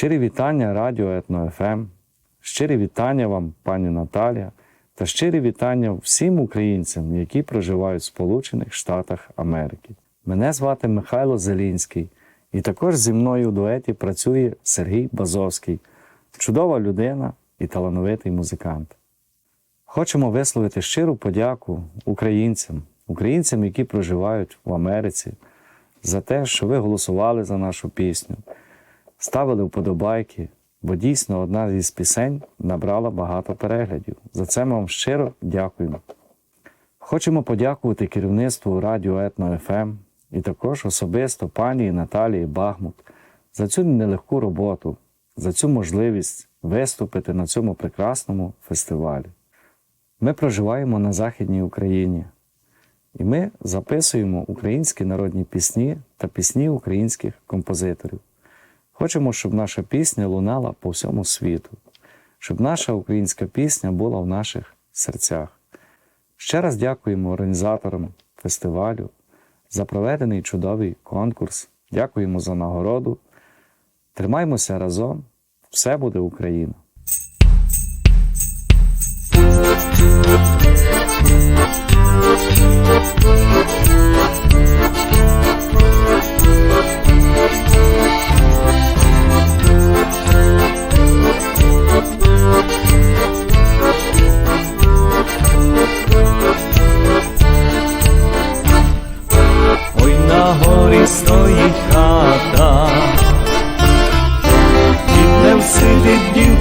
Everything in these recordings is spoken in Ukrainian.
Щирі вітання Радіо Етно ФМ, щирі вітання вам, пані Наталія, та щирі вітання всім українцям, які проживають в Сполучених Штатах Америки. Мене звати Михайло Зелінський, і також зі мною у дуеті працює Сергій Базовський, чудова людина і талановитий музикант. Хочемо висловити щиру подяку українцям, українцям, які проживають в Америці, за те, що ви голосували за нашу пісню, ставили вподобайки, бо дійсно одна із пісень набрала багато переглядів. За це ми вам щиро дякуємо. Хочемо подякувати керівництву Радіо Етно ФМ і також особисто пані Наталії Бахмут за цю нелегку роботу, за цю можливість виступити на цьому прекрасному фестивалі. Ми проживаємо на Західній Україні, і ми записуємо українські народні пісні та пісні українських композиторів. Хочемо, щоб наша пісня лунала по всьому світу, щоб наша українська пісня була в наших серцях. Ще раз дякуємо організаторам фестивалю за проведений чудовий конкурс. Дякуємо за нагороду. Тримаймося разом. Все буде Україна!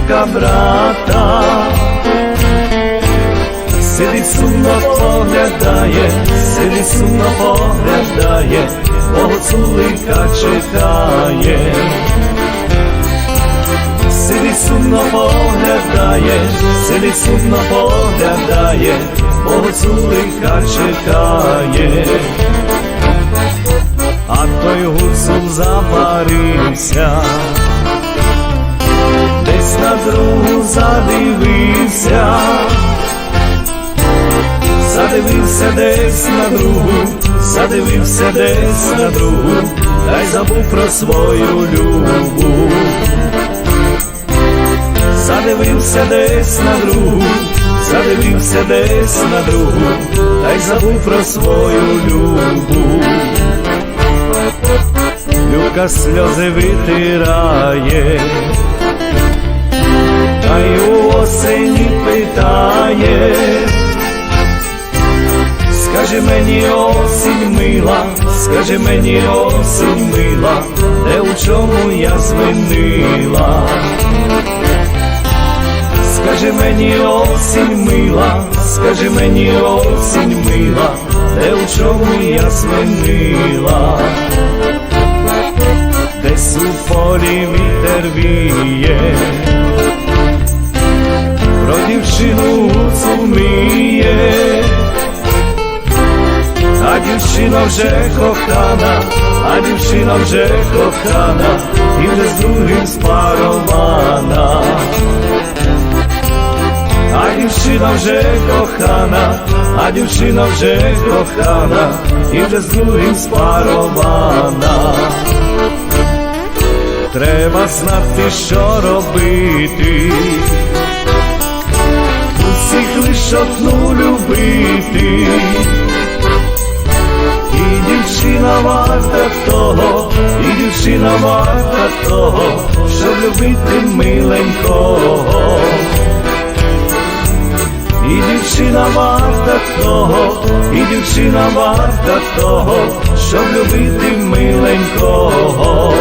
Сидить брата, сидить сумно поглядає, сидить сумно поглядає, поцулика чекає. Сидить сумно поглядає, сидить сумно поглядає, поцулика чекає. А той гуцул заварився, десь задивився, задивився десь на другу, задивився десь на другу, та й забув про свою любов. Задивився десь на другу, задивився десь на другу, та й забув про свою любов. Любка сльози витирає, скажи мені осінь мила, скажи мені осінь мила, де у чому я змінила. Скажи мені осінь мила, скажи мені осінь мила, де у чому я змінила, десь у полі вітер віє, про дівчину суміє, дівчина вже кохана, а дівчина вже кохана, і вже з другим спарована. А дівчина вже кохана, а дівчина вже кохана, і вже з другим спарована. Треба знати, що робити, усіх лиш одну любити, варта того, і дівчина варта того, щоб любити миленького. І дівчина варта того, і дівчина варта того, щоб любити миленького.